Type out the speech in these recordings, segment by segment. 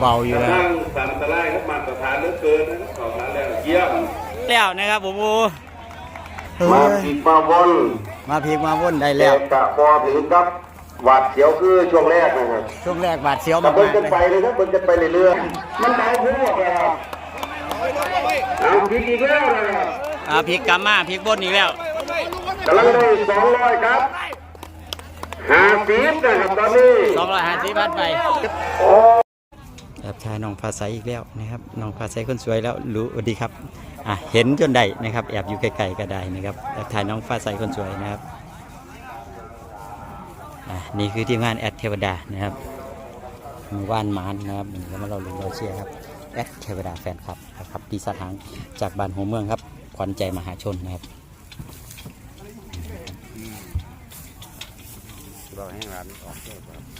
เบาอยู่แล้วนั่งสันตะไลครับมาตรฐานเหลือเกินนะขอบคุณแล้วเยี่ยมแล้วนะครับผมโอ้เฮ้มายผีมาบนมาพีกมาวนได้แล้แล้ววกะบอถึงครับหวาดเสียวคือช่วงแรกนะครับช่วงแรกบาดเสียวแต่มากเบิ่งๆกันเลยไปเลยครับเบิ่งกันไปเรื่อยๆมันเบาหัวครับเอาผิดอีกแล้วนะครับอ่าพลิกกลับมาพลิกบนอีกแล้วกำลังได้สองร้อยครับห้าสิบนะครับตอนนี้250บาทไปโอ้ แอบชายน้องฟ้าใสอีกแล้วนะครับน้องฟ้าใสคนสวยแล้วรู้ดีครับอะเห็นจนได้นะครับแอบอยู่ไกลๆก็ได้นะครับแอบถ่ายน้องฟ้าใสคนสวยนะครับอะนี่คือทีมงานแอดเทวดานะครับหมู่บ้านมานนะครับนี่ก็มาเราลงเราเชียร์ครับแอดเทวดาแฟนคลับนะครับปีศาจหางจากบ้านหัวเมืองครับขวัญใจมหาชนนะครับเราให้ร้านออกครับ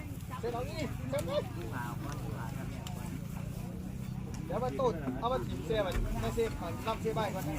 เดี๋ยวมาตูดเอามาจิ้มเสียมันไม่เสียผ่อนรับเสียใบก่อนน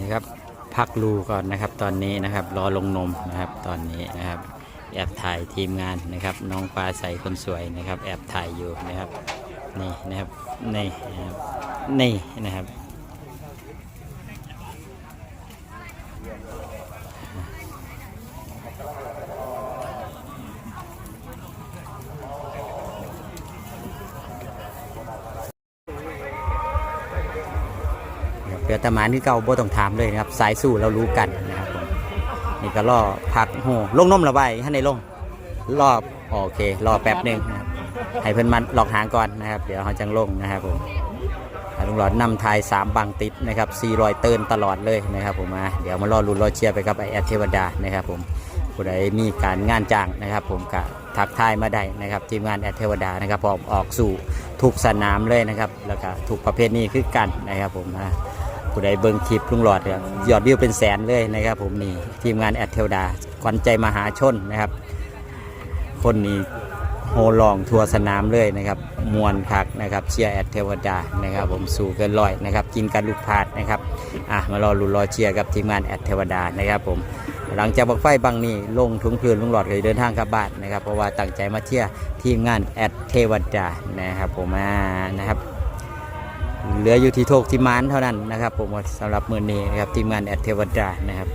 ี่ครับ พักรูก่อนนะครับ ตอนนี้นะครับรอลงนมนะครับตอนนี้นะครับแอบถ่ายทีมงานนะครับ น้องปลาใสคนสวยนะครับ แอบถ่ายอยู่นะครับนี่นะครับนี่นะครับนี่นะครับนะครับเรือ ตะมานที่เก่าบ่ต้องถามเลยนะครับสายสู้เรารู้กันนะครับผมนี่ก็รอพักโหลงนมระบายให้ในลงรอบโอเครอแป๊บหนึ่งนะครับให้เพิ่นมันหลอกหางก่อนนะครับ เดี๋ยวเขาจังลงนะครับผมลุงหลอดนำทายสามบังติดนะครับ400เตินตลอดเลยนะครับผมมาเดี๋ยวมารอลุ้นรอเชียร์ไปกับไอแอดเทวดานะครับผมผู้ใดมีการงานจ้างนะครับ ผมก็ทักทายมาได้นะครับทีมงานแอดเทวดานะครับพร้อมออกสู่ทุกสนามเลยนะครับ แล้วก็ทุกประเภทนี้คือกันนะครับผมนะ ผู้ใดเบิ่งคลิปลุงหลอดครับยอดวิวเป็นแสนเลยนะครับ ผมนี่ทีมงานแอดเทวดาขวัญใจมหาชนนะครับ คนนี้โฮลองทัวร์สนามเลยนะครับมวนคักนะครับเชียร์แอดเทวดานะครับ ผมสู่เกินร้อยนะครับกินกันลูกพาดนะครับอะมารอลุ้นรอเชียร์กับทีมงานแอดเทวดานะครับผมหลังจากบักไฟบังนี้ลงทุงพื้นลุงหลอดเคยเดินทางกลับบ้านนะครับเพราะว่าตั้งใจมาเชียร์ทีมงานแอดเทวดานะครับผมอ่านะครับ เหลืออยู่ที่โทกที่มานเท่านั้นนะครับผมสำหรับมือนี้นะครับทีมงานแอดเทวดานะครับ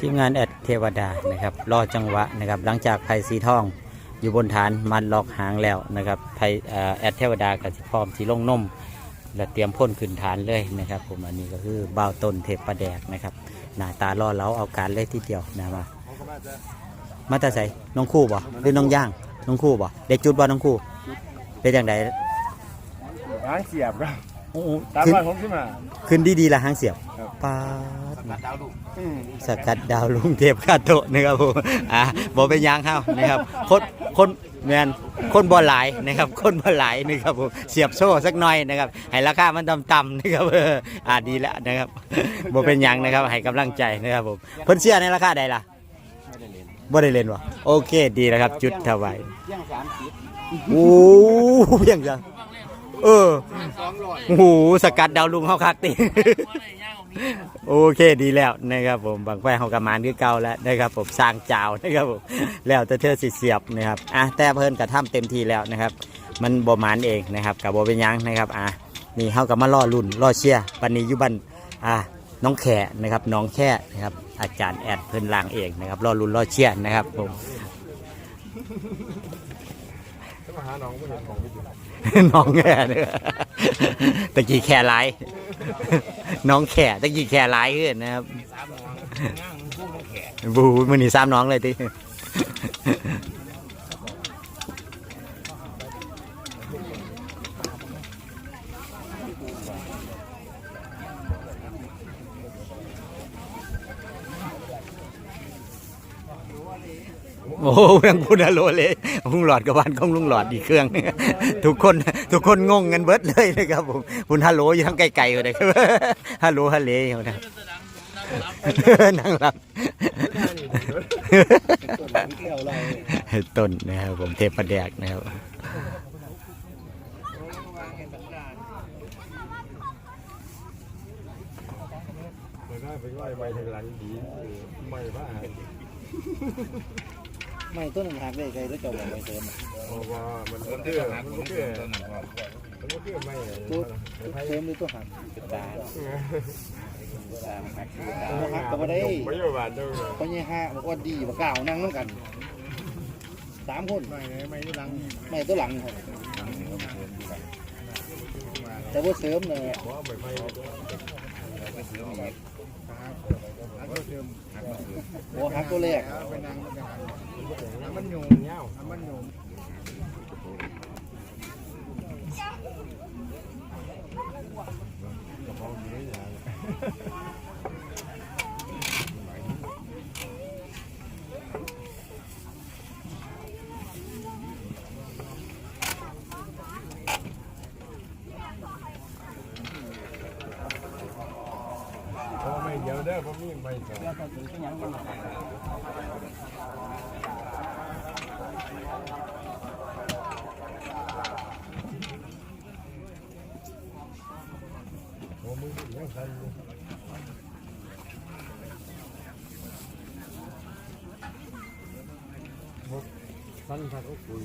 ทีมงานแอดเทวดานะครับรอจังหวะนะครับหลังจากไผ่สีทอง อยู่บนฐานมันล็อกหางแล้วนะครับไผ่เอ่อแอดเทวดากับสิพร้อมสีลงนมและเตรียมพ่นขึ้นฐานเลยนะครับผมอันนี้ก็คือบ่าวต้นเทพประแดกนะครับหน้าตาล่อเล้าเอาการเลยทีเดียวนะมามาต่ใส่น้องคู่บ่หรือน้องย่างน้องคู่บ่ได้จุดบ่น้องคู่เป็นจังไดหางเสียบครับโอ้โหตามบ้านผมขึ้นมาขึ้นดีๆละหางเสียบครับปาดอืมสกัดดาวลุงเทพคาโตนะครับผมอะบ่เป็นยังเฮานะครับคน คนแมนคนบ่หลายนะครับ คนบ่หลายนะครับผมเสียบโซ่สักหน่อยนะครับ ให้ราคามันต่ำๆนะครับเอออ่าดีแล้วนะครับบ่เป็นหยังนะครับให้กำลังใจนะครับผมเพิ่นเสียในราคาใดล่ะบ่ได้เล่นวะโอเคดีแล้วครับ จุดถวายย่างสามสิบโอ้เพียงจังเออสองร้อยโอ้โหสกัดดาวลุงเฮาคักติ โอเคดีแล้วนะครับผมบางไฟเฮากระมานคือเก่าแล้วนะครับผมสร้างเจ้านะครับผมแล้วแต่เธอสิเสียบนะครับอะแต่เพิ่นกระทำเต็มที่แล้วนะครับ มันบ่มานเองนะครับกับบ่เป็นยังนะครับอะนี่เฮาก็มาล่อลุ่นล่อเชียร์ปันนี้อยู่บันอะน้องแขนะครับน้องแค่นะครับอาจารย์แอดเพิ่นล่างเองนะครับล่อลุ่นล่อเชียร์นะครับผมมาหาน้องของไม่อยู่ น้องแค่เนี่ยตะกี้แค่ไรน้องแค่ตะกี้แค่ไรขึ้นนะครับบูมันนี่ซ้ำน้องเลยติ โอ้โหยังพูดอะโลเลยลุงหลอดกับบ้านของลุงหลอดอีกเครื่องนึงทุกคนทุกคนงงกันเบิดเลยนะครับผมคุณฮัลโหลอยู่ทั้งไกลๆเลยครับฮัลโหลฮัลเลอยู่นะนั่งรับต้นนะครับผมเทพประแดกนะครับไปได้ไปไหว้ไปทางหลังดีไม่ว่า ไม่ต้นหางได้ไกลแล้วจะบอกไม่เติมเพราะว่ามันมันเชื่อมันเชื่อมันเชื่อไม่ตัวเติมด้วยตัวหักเป็นตาตาหักตัวหักก็ไม่ได้ไม่ยู่บ้านด้วยเพราะเนี่ห้าบอกว่าดีบอกกล่าวนั่งน้ำกันสามคนไม่ไม่ที่หลังไม่ตัวหลังครับแต่ว่าเสริมเนี่ย เพราะไม่ไม่ โอ้หักตัวแรกไปนั่งมันโยงเงี้ยมันโยง เด้อผมมีไม่สองโอ้มือยังสั่นอยู่สั่นสั่นโอ้คุย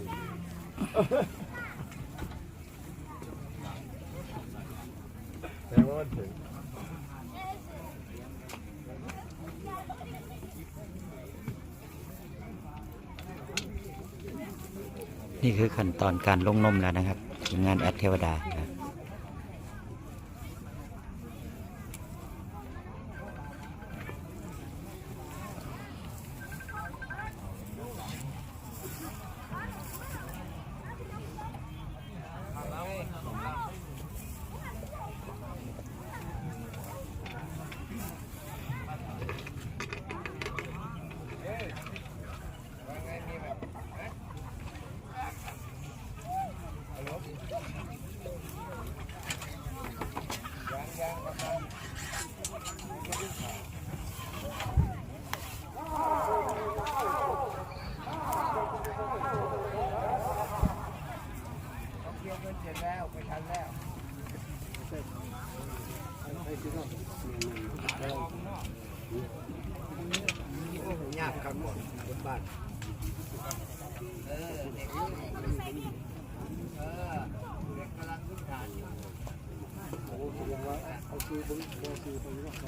แต่ว่ามันถึง นี่ คือขั้นตอนการลงนมแล้วนะครับทีมงานแอดเทวดา ยากครับบนบ้านเออเด็กกำลังพึ่งฐานอยู่โอ้โหแสดงว่าเขาซื้อบนเขาซื้อตรงนี้ว่าใคร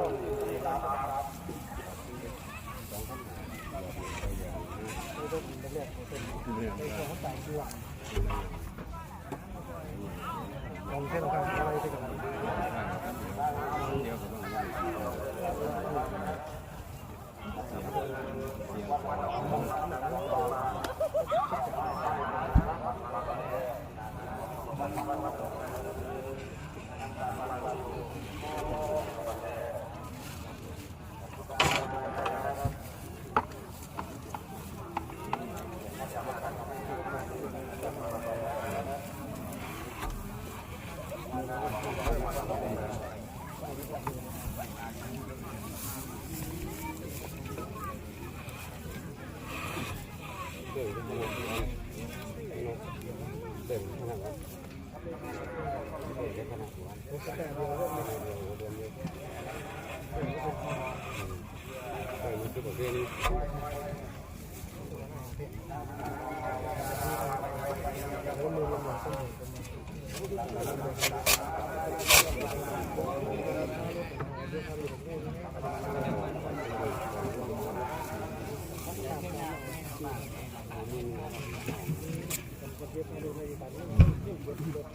ลองเส้นทางอะไรไปกันเดี๋ยวผมต้อง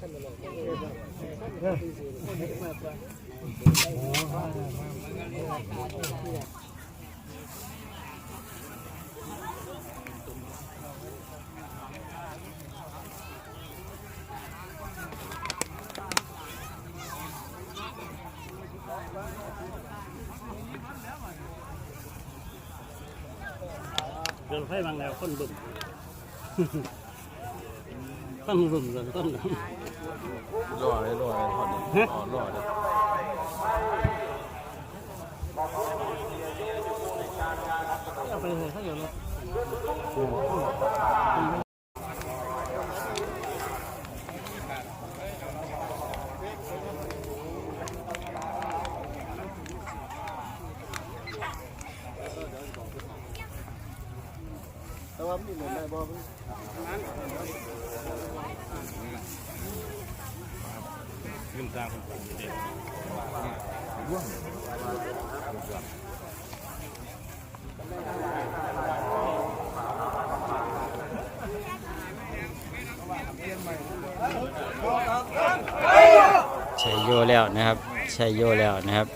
นไฟบางแล้วคนบึ้มคนบึ้มเลยคนบึ้ม รอเลยรอเลยทอดเลยอ๋อรอเลยเอาไปเลยเขาอยู่แล้วแต่ว่ามันเหมือนได้บ่ ยืมสร้างคนต่างประเทศชัยโยแล้วนะครับ ใชัยโยแล้วนะครับ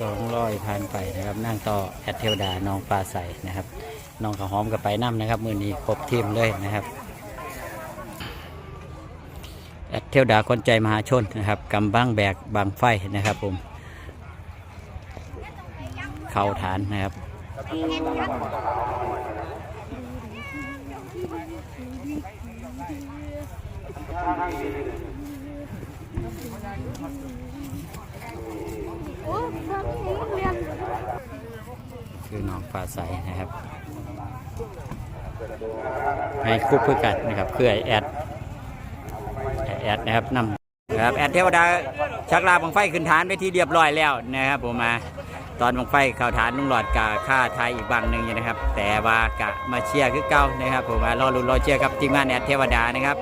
สองร้อยพันไปนะครับนั่งต่อแอดเทวดาน้องปลาใสนะครับน้องข้าวหอมกับไปน้ำนะครับ มือนี้ครบทีมเลยนะครับแอดเทวดาคนใจมหาชนนะครับกำบังแบกบางไฟนะครับผมเข้าฐานนะครับโอ้ท คือน้องฟ้าใสนะครับ ให้คุบเพื่อกันนะครับเพื่อแอดแอดนะครับนำครับแอดเทวดาชักลาบังไฟขึ้นฐานไปที่เรียบร้อยแล้วนะครับผมมาตอนบังไฟเข้าฐานลุงหลอดกาค่าไทยอีกบังหนึ่งนะครับ แต่ว่ากะมาเชียร์คือเก่านะครับผมมารอลุ้นรอเชียร์กับทีมงานแอดเทวดานะครับ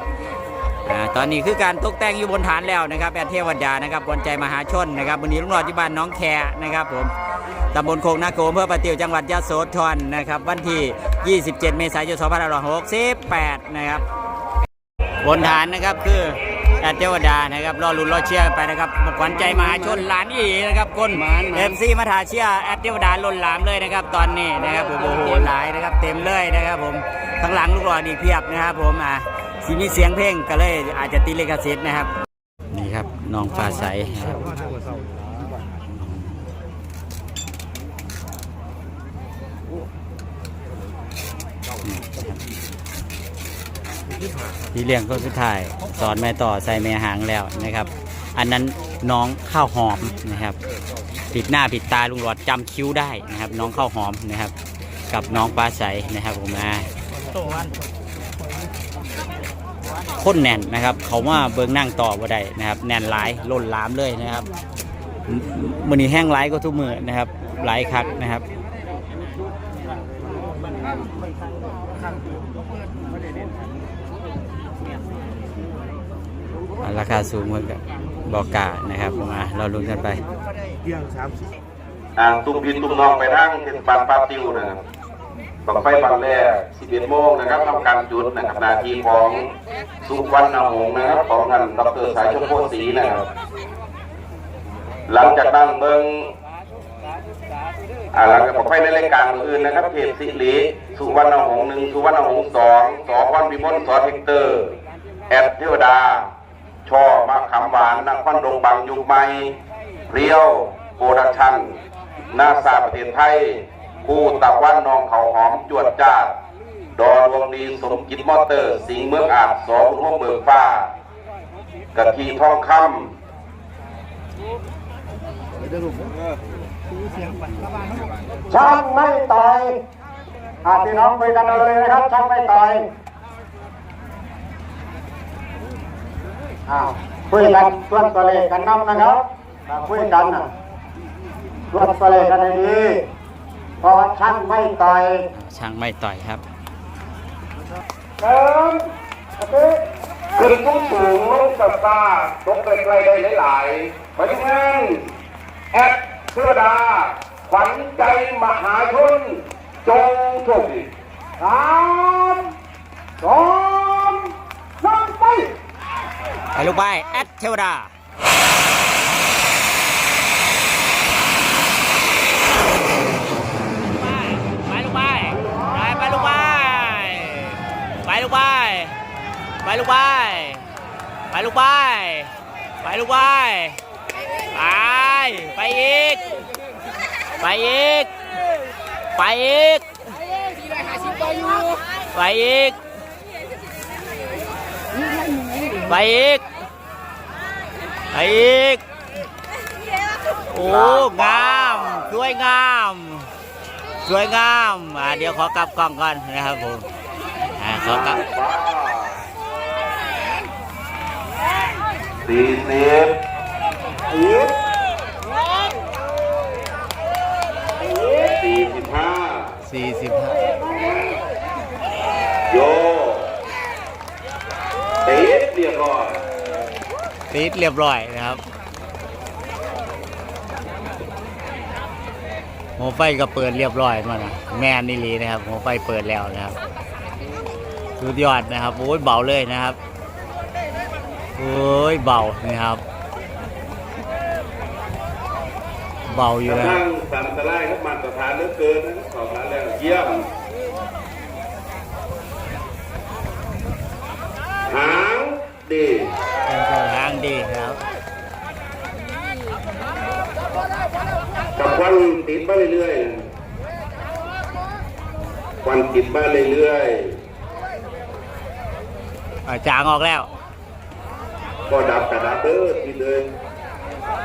อ่าตอนนี้คือการตกแต่งอยู่บนฐานแล้วนะครับแอดเทวดานะครับบนใจมหาชนนะครับวันนี้ลุงหลอดที่บ้านน้องแคนะครับผมตำบลโคกนาโกอำเพื่อปะติวจังหวัดยะโสธรนะครับวันที่ 27 เมษายน 2568 นะครับบนฐานนะครับคือแอดเทวดานะครับรอลุ้นรอเชียร์กันไปนะครับขวัญใจมหาชนหลานอีนะครับก้นเอ็มซีมาถาเชียร์แอดเทวดาล้นหลามเลยนะครับตอนนี้นะครับผมโอ้โหหลายนะครับเต็มเลยนะครับผมข้างหลังลูกหลอดอีกเพียบนะครับผมอะ สีมีเสียงเพลงก็เลยอาจจะตีเลขสิทธิ์นะครับ นี่ครับน้องฟ้าใสครับที่เลี้ยงก็สุดท้ายสอนแม่ต่อใส่แม่หางแล้วนะครับ อันนั้นน้องข้าวหอมนะครับปิดหน้าปิดตาลุงหลอดจำคิ้วได้นะครับ น้องข้าวหอมนะครับ กับน้องปลาใสนะครับผมมา ค้นแน่นนะครับ เขาว่าเบิงนั่งต่อบ่ได้นะครับ แน่นหลายล้นหลามเลยนะครับมมือนี้แห้งหลายก็ทุกมือนะครับหลายคักนะครับราคาสูงเหมือนกับบอกานะครับมอะเราลุ้นกันไปอ่างตุ้มดินตุ้มนองไปทางเทศบาลปาติวนะครับ บังไฟบังแรก11โมงนะครับทำการจุดนะครับนาทีของสุวรรณหงส์นะครับของท่านดรสายชมพูศรีนะครับหลังจากนั้นเบิ่งอ่าหลังจากบังไฟในรายการอื่นนะครับเพจสิริสุวรรณหงส์หนึ่งสุวรรณหงส์สองสอวันวิมลสอเทคเตอร์ แอดเทวดาช่อมะขามหวานนครดงบางยุคใหม่เรียวโปรดักชั่นนาซาประเทศไทย คู่ตะวันนองเขาหอมจวดจ้าดอดวงดีสมกิจมอเตอร์ สิงเมืองอาจสอคุณห้องเบิกฟ้ากะทีทองคำช่างไม่ต่อยอาพี่น้องคุยกันเลยนะครับช่างไม่ต่อยอ้าวคุยกันส่วนตัวเลขกันน้ำนะครับคุยกันนะส่วนตัวเลขกันให้ดี พราะว่าช่างไม่ต่อย ช่างไม่ต่อยครับเติมโอเคขึ้นสูงสูงลงกับตาตกไกลๆได้หลายๆไปทุกท่านแอดเพื่อดา ขวัญใจมหาชน จงโชคดีสามสองหนึ่งไปไปลูกไปแอดเทวดา ไปลูกไปไปไปลูกไปไปลูกไป ไปลูกไปไปลูกไปไปลูกไปไปไปอีก ไปอีก ไปอีก ไปอีก ไปอีก ไปอีก โอ้ งาม สวยงาม สวยงาม อ่า เดี๋ยวขอกลับกล้องก่อนนะครับผม อ่า ขอกลับ สี่สิบสี่สิบห้าสี่สิบห้าโยติดเรียบร้อยติดเรียบร้อยนะครับหัวไฟก็เปิดเรียบร้อยมานะแมนนี่ลีนะครับหัวไฟเปิดแล้วนะครับสุดยอดนะครับโอ้ยเบาเลยนะครับ โอ้ยเบานะครับ เบาอยู่กระนะทั่งสันตะไลครับมาตรฐานเหลือเกินนะครับขอบคุณแล้วเยี่ยมหางดีเป็นเครื่องทางดีนะครับกับควันติดมาเรื่อยๆควันติดมาเรื่อยอ่าจางออกแล้วๆ ก็ดับกระดับเด้อทีเลย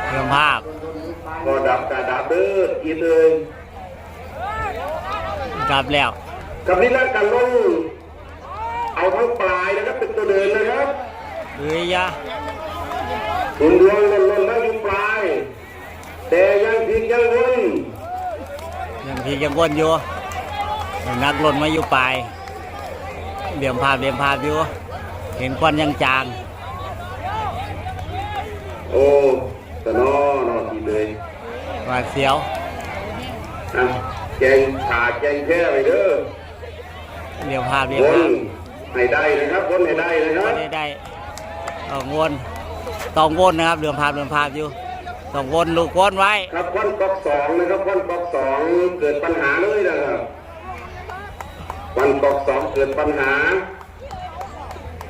เครื่องภาพก็ดับกระดับเด้อทีเลยกลับแล้วกับนี้แล้วกันลงเอาทั้งปลายนะครับเป็นตัวเดินนะครับเฮ้ยยะถุนดวงหล่นหล่นแล้วอยู่ปลาย แต่ยังพิงยังวนยังพียังวนอยู่นักหล่นมาอยู่ปลายเหลี่ยมภาพเหลี่ยมภาพอยู่เห็นควันยังจาง โอ้ตะนอนอทีเลยหวาดเสียวอะแกงขาแกงแค่ไปเด้อเหลี่ยมภาพเหลี่ยมวภาพนให้ได้นะครับวนให้ได้นะครับ ได้ได้ต้องวนต้องวนนะครับเหลี่ยมภาพเหลี่ยมภาพอยู่ต้องวนลูกวนไว้ ครับควันก๊อกสองนะครับควันก๊อกสองเกิดปัญหาเลยนะครับควันก๊อกสองเกิดปัญหา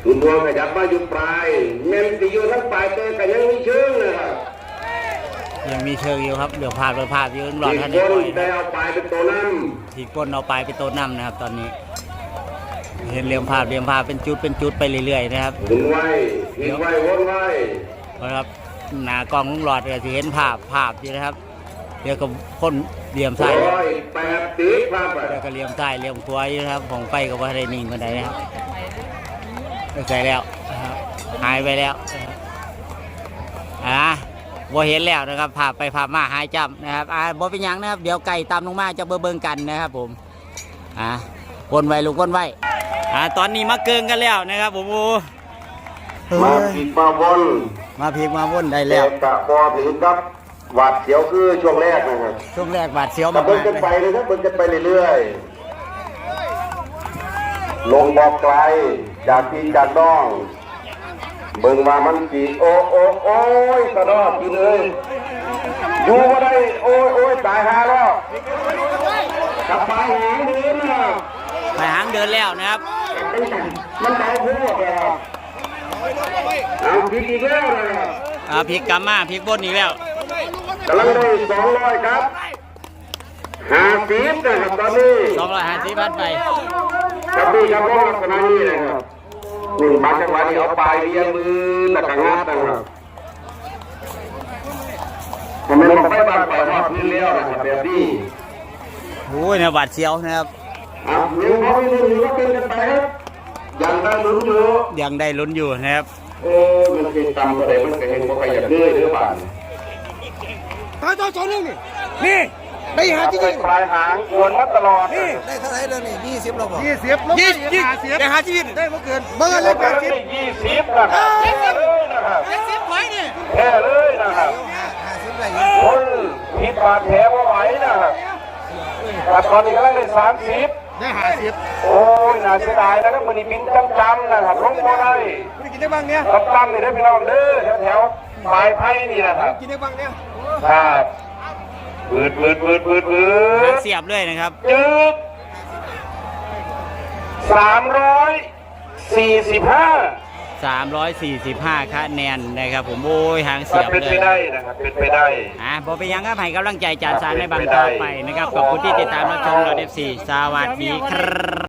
ถุนดวงขยับมาอยู่ปลายแม่นสิอยู่ทั้งปลายแต่ก็ยังมีเชิงนะครับยังมีเชิงอยู่ครับเหลี่ยมภาพเหลี่ยมภาพอยู่หลอดอีกท่านคได้ปล่นอยได้นะเอาปลายเป็นตัวน้ที่ก้นเอาไปเป็นตัวนํนะครับ ตอนนี้ เห็นเหลี่ยมภาพเหลี่ยมภาพเป็นจุดเป็นจุดไปเรื่อยๆนะครับำหมุนไว้ทิ้งไว้วนไว้นะครับหนากล้องลุงหลอดก็จะเห็นภาพภาพอยู่นะครับเดี๋ยวก็พ่นเหลี่ยมซ้ายร้อยแปดสิบพาไปเดี๋ยวก็เหลี่ยมซ้ายเหลี่ยมขวาอยู่นะครับของไฟก็ว่าได้นิ่งกันใดนะครับ ไม่ใส่แล้วนะครับหายไปแล้วนะครับอ่าบ่เห็นแล้วนะครับภาพไปภาพมาหายจำนะครับอ่าบ่เป็นหยังนะครับ เดี๋ยวไก่ตามลงมาจะเบิ่งเบิ่งกันนะครับผมอ่าวนไว้ลูกวนไว้อ่าตอนนี้มาเกิงกันแล้วนะครับผมโอ้เฮ้มายผิดมาวนมาพีกมาวนได้แล้แล้ววกะพอถึงครับหวาดเสียวคือช่วงแรกนะครับช่วงแรกบาดเสียวแต่มากเบิ่งๆกันเลยไปเลยครับเบิ่งกันไปเรื่อยๆลงบอกไกล จากพี่จากน้อง เบิ่งมามันสีโอ้โอ้โอ้ยตะดอกอยู่เลยอยู่มาได้โอ้ยโอ้ยตายหาแล้วกลับไปหางเดินนะไปหางเดินแล้วนะครับ มันเบาพูดอะเอาผิดอีกแล้วนะอ่าพลิกกลับมาพลิกบนอีกแล้วกำลังได้สองร้อยครับห้าสิบนะครับตอนนี้250บาทไป กับนี่ครับพ่อลักษณะนี้นะครับหนึ่งบางจังหวะนี้เอาปลายเลียมือตะกังงัดนะครับผมไม่ต้องไปบางปล่อยรอบนี้แล้วนะครับแบบนี้โอ้ยเนี่ยบาดเสียวนะครับอะหนึ่งเขาไม่หนึ่งหรือว่าเป็นกันไปครับยังได้ลุ้นอยู่ยังได้ลุ้นอยู่นะครับเออมันเป็นตำอะไรมันก็เห็นว่าใครอยากเลื่อยหรือเปล่าตายตัวสองนึงนี่นี่ ได้หาจริงปลายหางควรมาตลอดนี่ได้เท่าไหร่แล้วนี่ยี่สิบแล้วบอกยี่สิบยี่สิบได้หาชีวิตได้เมื่อเกินเมื่อแล้ไรวแปก็ดได้สิบยี่สิบนะครับแค่เลยนะครับแปดสิบไว้นี่แค่เลยนะครับห้าสิบได้คนผิดบาดแผลว่าไหวนะครับแต่ตอนนี้ก็ได้สามสิบได้หาสิบโอ้ยน่าเสียดายนะครับมันนี่บินจำๆนะครับลงบ่ได้ไม่ได้กินได้บ้างเนี่ยจำๆนี่ได้อพี่น้องเด้อแถวๆปลายไผ่นี่นะครับกินได้บ้างเนี่ยครับ ปืดปืดปืดปืดปืหางดเสียบเลยนะครับ จึ๊กสามร้อยสี่สิบห้า345 คะแนนนะครับผมโอ้ยหางเสียบเป็นเลไปยได้นะครับ เป็นไปได้ อ่าพอไปนยังครับให้กำลังใจจานสารในบางต่อไปนะครับขอบคุณที่ติดตามรับชมเราเอฟซีสวัสดีครับ